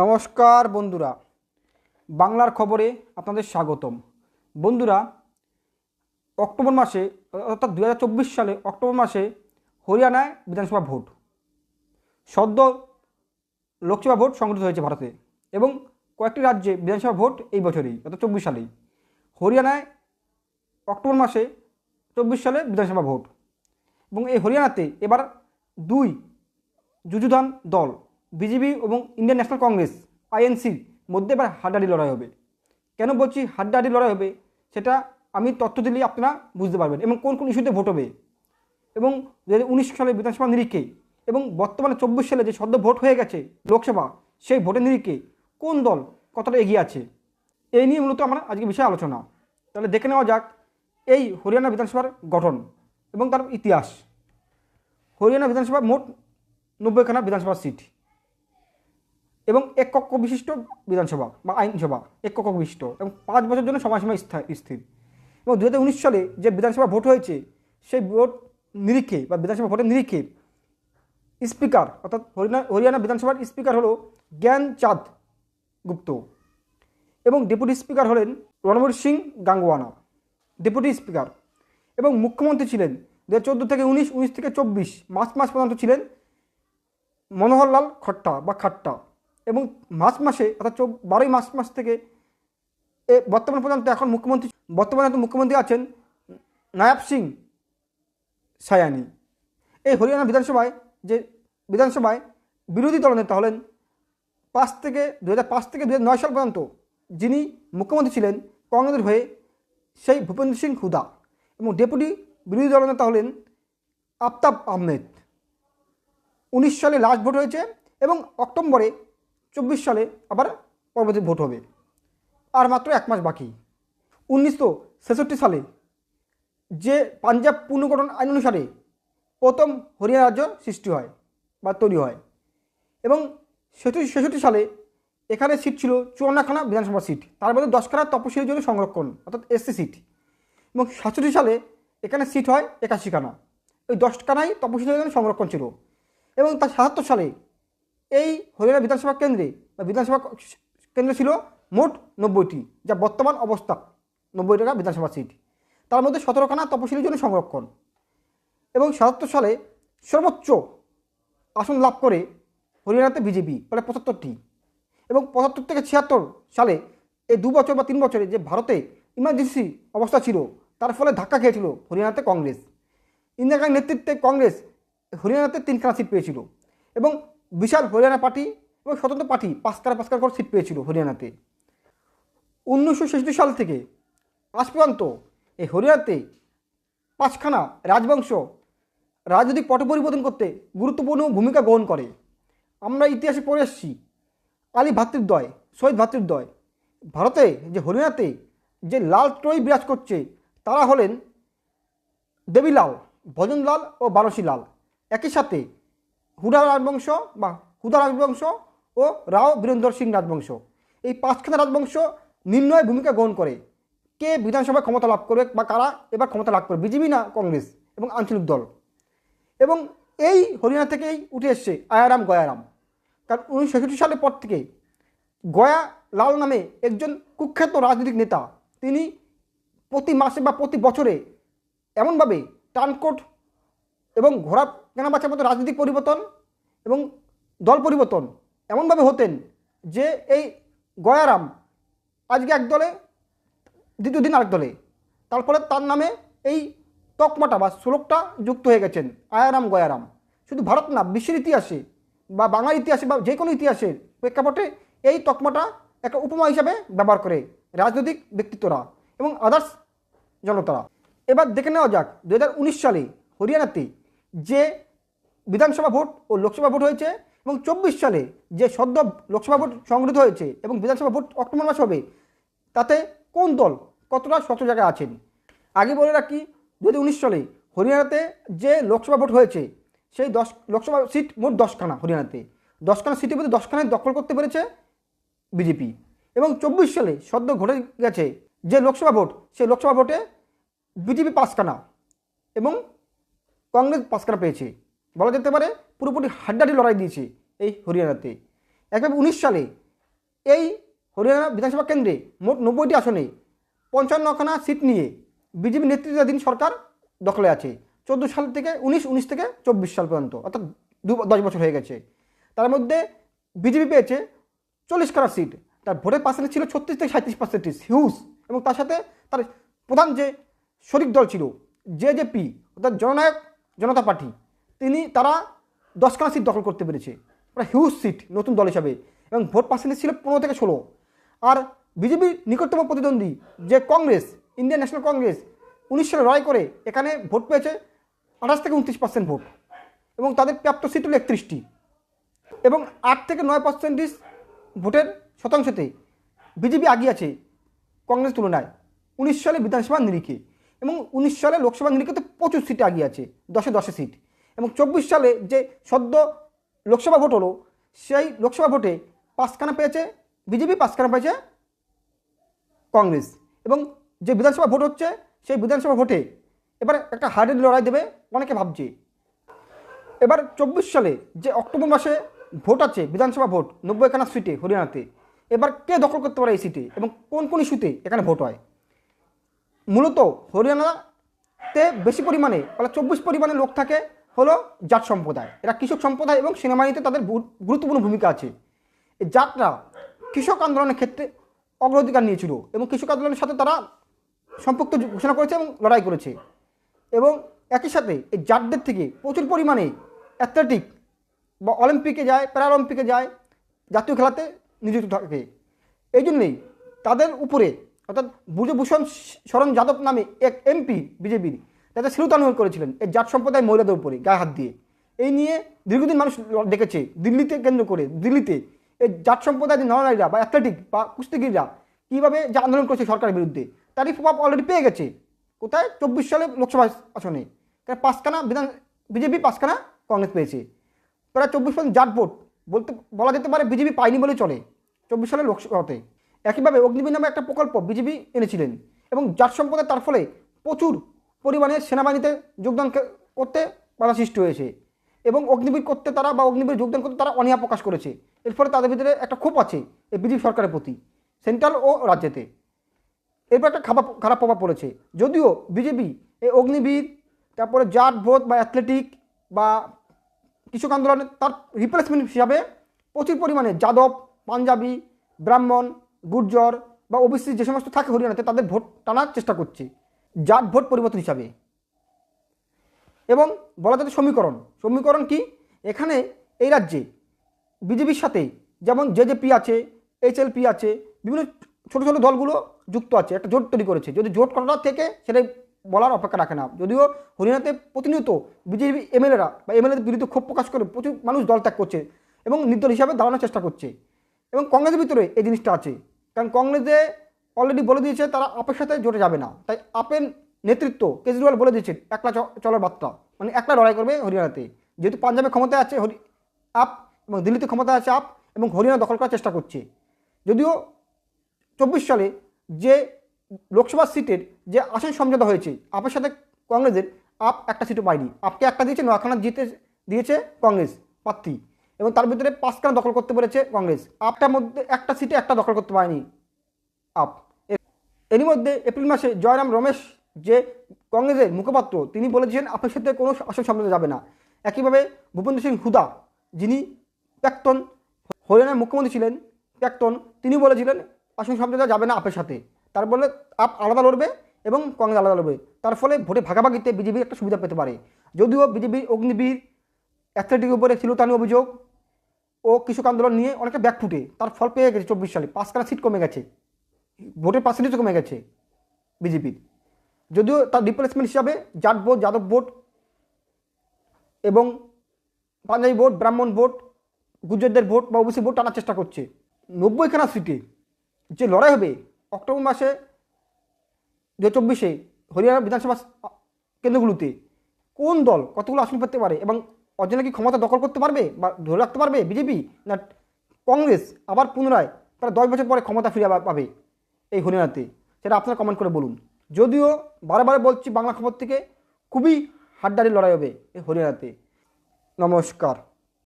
নমস্কার বন্ধুরা, বাংলার খবরে আপনাদের স্বাগতম। বন্ধুরা, অক্টোবর মাসে, অর্থাৎ দু হাজার চব্বিশ সালে অক্টোবর মাসে হরিয়ানায় বিধানসভা ভোট। সদ্য লোকসভা ভোট সংগঠিত হয়েছে ভারতে এবং কয়েকটি রাজ্যে বিধানসভা ভোট এই বছরই, অর্থাৎ চব্বিশ সালেই। হরিয়ানায় অক্টোবর মাসে চব্বিশ সালে বিধানসভা ভোট এবং এই হরিয়ানাতে এবার দুই যুযুধান দল বিজেপি এবং ইন্ডিয়ান ন্যাশনাল কংগ্রেস আইএনসির মধ্যে এবার হাড্ডাহাড্ডি লড়াই হবে। কেন বলছি হাড্ডাহাড্ডি লড়াই হবে? সেটা আমি তথ্য দিলেই আপনারা বুঝতে পারবেন এবং কোন কোন ইস্যুতে ভোট হবে। এবং দু হাজার উনিশ সালে বিধানসভা নিরিখে এবং বর্তমানে চব্বিশ সালে যে সদ্য ভোট হয়ে গেছে লোকসভা, সেই ভোটের নিরিখে কোন দল কতটা এগিয়ে আছে? এই নিয়ে মূলত আমার আজকে বিষয়ে আলোচনা। তাহলে দেখে নেওয়া যাক এই হরিয়ানা বিধানসভার গঠন এবং তার ইতিহাস। হরিয়ানা বিধানসভা মোট নব্বইখানা বিধানসভা সিট। এবং এক কক্ষ বিশিষ্ট বিধানসভা বা আইনসভা এক কক্ষ বিশিষ্ট এবং পাঁচ বছর জন্য সময়সীমা স্থা- স্থির। এবং দু হাজার উনিশ সালে যে বিধানসভা ভোট হয়েছে, সেই ভোট নিরিখে বা বিধানসভা ভোটের নিরিখে স্পিকার, অর্থাৎ হরিয়ানা হরিয়ানা বিধানসভার স্পিকার হলো জ্ঞান চাঁদ গুপ্ত এবং ডেপুটি স্পিকার হলেন রণবীর সিং গাঙ্গওয়ানা ডেপুটি স্পিকার এবং মুখ্যমন্ত্রী ছিলেন দু চোদ্দ থেকে উনিশ উনিশ থেকে চব্বিশ, মার্চ মাস পর্যন্ত ছিলেন মনোহরলাল খট্টা বা খাট্টা। এবং মার্চ মাসে, অর্থাৎ বারোই মার্চ মাস থেকে এ বর্তমান পর্যন্ত এখন মুখ্যমন্ত্রী, বর্তমানে তো মুখ্যমন্ত্রী আছেন নায়াব সিং সায়ানি। এই হরিয়ানা বিধানসভায় যে বিধানসভায় বিরোধী দলনেতা হলেন পাঁচ থেকে দু থেকে দু সাল পর্যন্ত যিনি মুখ্যমন্ত্রী ছিলেন, কংগ্রেসের হয়ে সেই ভূপেন্দ্র সিং হুদা এবং ডেপুটি বিরোধী দলনেতা হলেন আফতাব আহমেদ। উনিশ সালে লাস্ট ভোট হয়েছে এবং অক্টোবরে চব্বিশ সালে আবার পরবর্তী ভোট হবে। আর মাত্র এক মাস বাকি। উনিশশো ছেষট্টি সালে যে পাঞ্জাব পুনর্গঠন আইন অনুসারে প্রথম হরিয়ানা রাজ্য সৃষ্টি হয় বা তৈরি হয় এবং ছেষট্টি সালে এখানে সিট ছিল চুয়ান্নখানা বিধানসভা সিট। তার মধ্যে দশখানা তপশিলির জন্য সংরক্ষণ, অর্থাৎ এসসি সিট। এবং সাতষট্টি সালে এখানে সিট হয় একাশিখানা। ওই দশখানাই তপশিলির জন্য সংরক্ষণ ছিল। এবং তার সাতাত্তর সালে এই হরিয়ানা বিধানসভা কেন্দ্রে, বা বিধানসভা কেন্দ্র ছিল মোট নব্বইটি, যা বর্তমান অবস্থা, নব্বই টাকা বিধানসভা সিট। তার মধ্যে সতেরোখানা তপশিলির জন্য সংরক্ষণ। এবং সাতাত্তর সালে সর্বোচ্চ আসন লাভ করে হরিয়ানাতে বিজেপি, প্রায় পঁচাত্তরটি। এবং পঁচাত্তর থেকে ছিয়াত্তর সালে এই দু বছর বা তিন বছরে যে ভারতে ইমার্জেন্সি অবস্থা ছিল, তার ফলে ধাক্কা খেয়েছিল হরিয়ানাতে কংগ্রেস। ইন্দিরা গান্ধীর নেতৃত্বে কংগ্রেস হরিয়ানাতে তিনখানা সিট পেয়েছিল। এবং বিশাল হরিয়ানা পার্টি এবং স্বতন্ত্র পার্টি পাঁচখানা পাঁচখানা করে সিট পেয়েছিল হরিয়ানাতে। উনিশশো ছেষট্টি সাল থেকে আজ পর্যন্ত এই হরিয়ানাতে পাঁচখানা রাজবংশ রাজনৈতিক পট পরিবর্তন করতে গুরুত্বপূর্ণ ভূমিকা গ্রহণ করে। আমরা ইতিহাসে পড়ে এসেছি আলী ভাতৃদ্বয় শহীদ ভাতৃদ্বয় ভারতে যে হরিয়ানাতে যে লাল ত্রয়ী বিরাজ করছে, তারা হলেন দেবীলাল, ভজনলাল ও বানসীলাল একই সাথে হুডা রাজবংশ বা হুদা রাজবংশ ও রাও বীরেন্দ্র সিং রাজবংশ। এই পাঁচখানা রাজবংশ নির্ণয় ভূমিকা গ্রহণ করে। কে বিধানসভায় ক্ষমতা লাভ করবে বা কারা এবার ক্ষমতা লাভ করবে? বিজেপি না কংগ্রেস এবং আঞ্চলিক দল। এবং এই হরিয়ানা থেকেই উঠে এসছে আয়ারাম গয়ারাম। কারণ উনিশশো ছেষট্টি সালের পর থেকে গয়া লাল নামে একজন কুখ্যাত রাজনৈতিক নেতা। তিনি প্রতি মাসে বা প্রতি বছরে এমনভাবে টানকোট এবং ঘোড়া কেনাবাচার মতো রাজনৈতিক পরিবর্তন এবং দল পরিবর্তন এমনভাবে হতেন যে এই গয়ারাম আজকে এক দলে, দ্বিতীয় দিন আরেক দলে। তারপরে তার নামে এই তকমাটা বা শ্লোকটা যুক্ত হয়ে গেছেন, আয়ারাম গয়ারাম। শুধু ভারত না, বিশ্বের ইতিহাসে বা বাংলার ইতিহাসে বা যে কোনো ইতিহাসের প্রেক্ষাপটে এই তকমাটা একটা উপমা হিসাবে ব্যবহার করে রাজনৈতিক ব্যক্তিত্বরা এবং আদার্স জনতারা। এবার দেখে নেওয়া যাক দু হাজার উনিশ সালে হরিয়ানাতে যে বিধানসভা ভোট ও লোকসভা ভোট হয়েছে এবং চব্বিশ সালে যে সদ্য লোকসভা ভোট সংগঠিত হয়েছে এবং বিধানসভা ভোট অক্টোবর মাস হবে, তাতে কোন দল কতটা শক্ত জায়গায় আছেন? আগে বলে রাখি দু সালে হরিয়ানাতে যে লোকসভা ভোট হয়েছে, সেই দশ লোকসভা সিট মোট দশখানা হরিয়ানাতে। দশখানা সিটের মধ্যে দশখানায় দখল করতে পেরেছে বিজেপি। এবং চব্বিশ সালে সদ্য ঘটে গেছে যে লোকসভা ভোট, সেই লোকসভা ভোটে বিজেপি পাঁচখানা এবং কংগ্রেস পাঁচখানা পেয়েছে। বলা যেতে পারে পুরোপুরি হাড্ডাডি লড়াই দিয়েছে এই হরিয়ানাতে। একভাবে উনিশ সালে এই হরিয়ানা বিধানসভা কেন্দ্রে মোট নব্বইটি আসনে পঞ্চান্নখানা সিট নিয়ে বিজেপি নেতৃত্বাধীন সরকার দখলে আছে। চোদ্দ সাল থেকে উনিশ উনিশ থেকে চব্বিশ সাল পর্যন্ত, অর্থাৎ দু দশ বছর হয়ে গেছে। তার মধ্যে বিজেপি পেয়েছে চল্লিশখানা সিট। তার ভোটের পার্সেন্টেজ ছিল ছত্রিশ থেকে সাঁত্রিশ পার্সেন্টেজ, হিউজ। এবং তার সাথে তার প্রধান যে শরিক দল ছিল, জেজেপি, অর্থাৎ জননায়ক জনতা পার্টি। তিনি, তারা দশখানা সিট দখল করতে পেরেছে। হিউজ সিট নতুন দল হিসাবে। এবং ভোট পার্সেন্টেজ ছিল পনেরো থেকে ষোলো। আর বিজেপির নিকটতম প্রতিদ্বন্দ্বী যে কংগ্রেস ইন্ডিয়ান ন্যাশনাল কংগ্রেস উনিশ সালে লড়াই করে এখানে ভোট পেয়েছে আঠাশ থেকে উনত্রিশ পার্সেন্ট ভোট। এবং তাদের প্রাপ্ত সিট হল একত্রিশটি। এবং আট থেকে নয় পার্সেন্টেজ ভোটের শতাংশতে বিজেপি আগিয়ে আছে কংগ্রেস তুলনায়। উনিশ সালে বিধানসভা নিরিখে। এবং উনিশ সালে লোকসভা নিরিখে তো প্রচুর সিটে আগিয়ে আছে, দশে দশে সিট। এবং চব্বিশ সালে যে সদ্য লোকসভা ভোট হলো, সেই লোকসভা ভোটে পাঁচখানা পেয়েছে বিজেপি, পাঁচখানা পেয়েছে কংগ্রেস। এবং যে বিধানসভা ভোট হচ্ছে, সেই বিধানসভা ভোটে এবার একটা হার্ডের লড়াই দেবে অনেকে ভাবছে। এবার চব্বিশ সালে যে অক্টোবর মাসে ভোট আছে, বিধানসভা ভোট, নব্বইখানা সিটে হরিয়ানাতে, এবার কে দখল করতে পারে এই সিটে এবং কোন কোন ইস্যুতে এখানে ভোট হয়? মূলত হরিয়ানাতে বেশি পরিমাণে মানে চব্বিশ পরিমাণে লোক থাকে হলো জাট সম্প্রদায়। এরা কৃষক সম্প্রদায় এবং সেনাবাহিনীতে তাদের গুরুত্বপূর্ণ ভূমিকা আছে। এই জাটরা কৃষক আন্দোলনের ক্ষেত্রে অগ্রাধিকার নিয়েছিল এবং কৃষক আন্দোলনের সাথে তারা সম্পৃক্ত ঘোষণা করেছে এবং লড়াই করেছে। এবং একই সাথে এই জাটদের থেকে প্রচুর পরিমাণে অ্যাথলেটিক বা অলিম্পিকে যায় প্যারাঅলিম্পিকে যায়, জাতীয় খেলাতে নিযুক্ত থাকে। এই জন্যেই তাদের উপরে অর্থাৎ ব্রজভূষণ শরণ যাদব নামে এক এমপি বিজেপির তাদের শিরোতানুন করেছিলেন। এই জাট সম্প্রদায় মহিলাদের উপরে গায়ে হাত দিয়ে। এই নিয়ে দীর্ঘদিন মানুষ দেখেছে, দিল্লিতে কেন্দ্র করে, দিল্লিতে এই জাট যে নরনারীরা বা অ্যাথলেটিক বা কুস্তিগিররা কীভাবে যে আন্দোলন করেছে সরকারের বিরুদ্ধে, তারই প্রভাব অলরেডি পেয়ে গেছে। কোথায়? চব্বিশ সালে লোকসভা আসনে। তার পাঁচখানা বিধান বিজেপি পাঁচখানা কংগ্রেস পেয়েছে। প্রায় চব্বিশ পার্সেন্ট জাট ভোট বলতে বলা যেতে পারে বিজেপি পায়নি বলে চলে। চব্বিশ সালে লোকসভাতে। একইভাবে অগ্নিবীর নামে একটা প্রকল্প বিজেপি এনেছিলেন এবং জাট সম্পদে তার ফলে প্রচুর পরিমাণে সেনাবাহিনীতে যোগদান করতে বাধা সৃষ্টি হয়েছে এবং অগ্নিবীর করতে তারা বা অগ্নিবীর যোগদান করতে তারা অনীহা প্রকাশ করেছে। এর ফলে তাদের ভিতরে একটা ক্ষোভ আছে এই বিজেপি সরকারের প্রতি, সেন্ট্রাল ও রাজ্যেতে। এরপর একটা খারাপ খারাপ প্রভাব পড়েছে। যদিও বিজেপি এই অগ্নিবীর, তারপরে জাট, ভোট বা অ্যাথলেটিক বা কৃষক আন্দোলনে তার রিপ্লেসমেন্ট হিসাবে প্রচুর পরিমাণে যাদব, পাঞ্জাবি, ব্রাহ্মণ গুর্জর বা ওবিসি যে সমস্ত থাকে হরিয়ানাতে, তাদের ভোট টানার চেষ্টা করছে জাট ভোট পরিবর্তন হিসাবে। এবং বলা যাচ্ছে সমীকরণ। সমীকরণ কি? এখানে এই রাজ্যে বিজেপির সাথে যেমন জেজেপি আছে এইচএলপি আছে, বিভিন্ন ছোটো ছোটো দলগুলো যুক্ত আছে, একটা জোট তৈরি করেছে। যদি জোট করাটা থেকে সেটাই বলার অপেক্ষা রাখে না। যদিও হরিয়ানাতে প্রতিনিয়ত বিজেপি এমএলএরা বা এমএলএদের বিরুদ্ধে ক্ষোভ প্রকাশ করে প্রচুর মানুষ দল ত্যাগ করছে এবং নির্দল হিসাবে দাঁড়ানোর চেষ্টা করছে। এবং কংগ্রেসের ভিতরে এই জিনিসটা আছে। কারণ কংগ্রেসে অলরেডি বলে দিয়েছে তারা আপের সাথে জোটে যাবে না। তাই আপের নেতৃত্ব কেজরিওয়াল বলে দিয়েছে একলা চলার বার্তা। মানে একলা লড়াই করবে হরিয়ানাতে। যেহেতু পাঞ্জাবে ক্ষমতায় আছে হরি আপ এবং দিল্লিতে ক্ষমতায় আছে আপ এবং হরিয়ানা দখল করার চেষ্টা করছে। যদিও চব্বিশ সালে যে লোকসভা সিটের যে আসন সমঝোতা হয়েছে, আপের সাথে কংগ্রেসের আপ একটা সিটও পায়নি। আপকে একটা দিয়েছে, নয়াখানা জিতে দিয়েছে কংগ্রেস প্রার্থী। এবং তার ভিতরে পাঁচখানা দখল করতে পেরেছে কংগ্রেস। আপটার মধ্যে একটা সিটে একটা দখল করতে পারেনি আপ। এরই মধ্যে এপ্রিল মাসে জয়রাম রমেশ যে কংগ্রেসের মুখপাত্র, তিনি বলেছেন আপের সাথে কোনো আসন সামলাতে যাবে না। একইভাবে ভূপেন্দ্র সিং হুদা, যিনি প্রাক্তন হরিয়ানার মুখ্যমন্ত্রী ছিলেন, প্রাক্তন তিনি বলেছিলেন আসন সামলাতে যাবে না আপের সাথে। তার বলে আপ আলাদা লড়বে এবং কংগ্রেস আলাদা লড়বে। তার ফলে ভোটে ভাগাভাগিতে বিজেপি একটা সুবিধা পেতে পারে। যদিও বিজেপির অগ্নিবীর অ্যাথলেটিক উপরে ছিলতানি অভিযোগ ও কৃষক আন্দোলন নিয়ে অনেকে ব্যাক ফুটে তার ফল পেয়ে গেছে চব্বিশ সালে। পাঁচ পাঁচখানা সিট কমে গেছে। ভোটের পার্সেন্টেজ কমে গেছে বিজেপির। যদিও তার রিপ্লেসমেন্ট হিসাবে জাট ভোট, যাদব ভোট এবং পাঞ্জাবি ভোট, ব্রাহ্মণ ভোট, গুজরাটদের ভোট বা ওবিসি ভোট টানার চেষ্টা করছে। নব্বইখানা সিটে যে লড়াই হবে অক্টোবর মাসে দু চব্বিশে হরিয়ানা বিধানসভা কেন্দ্রগুলোতে কোন দল কতগুলো আসন পেতে পারে এবং অর্জনে কি ক্ষমতা দখল করতে পারবে বা ধরে রাখতে পারবে বিজেপি? না কংগ্রেস আবার পুনরায় তারা দশ বছর পরে ক্ষমতা ফিরে পাবে এই হরিয়ানাতে সেটা আপনারা কমেন্ট করে বলুন। যদিও বারে বলছি বাংলা খবর থেকে খুবই হাড্ডারি লড়াই হবে এই হরিয়ানাতে নমস্কার।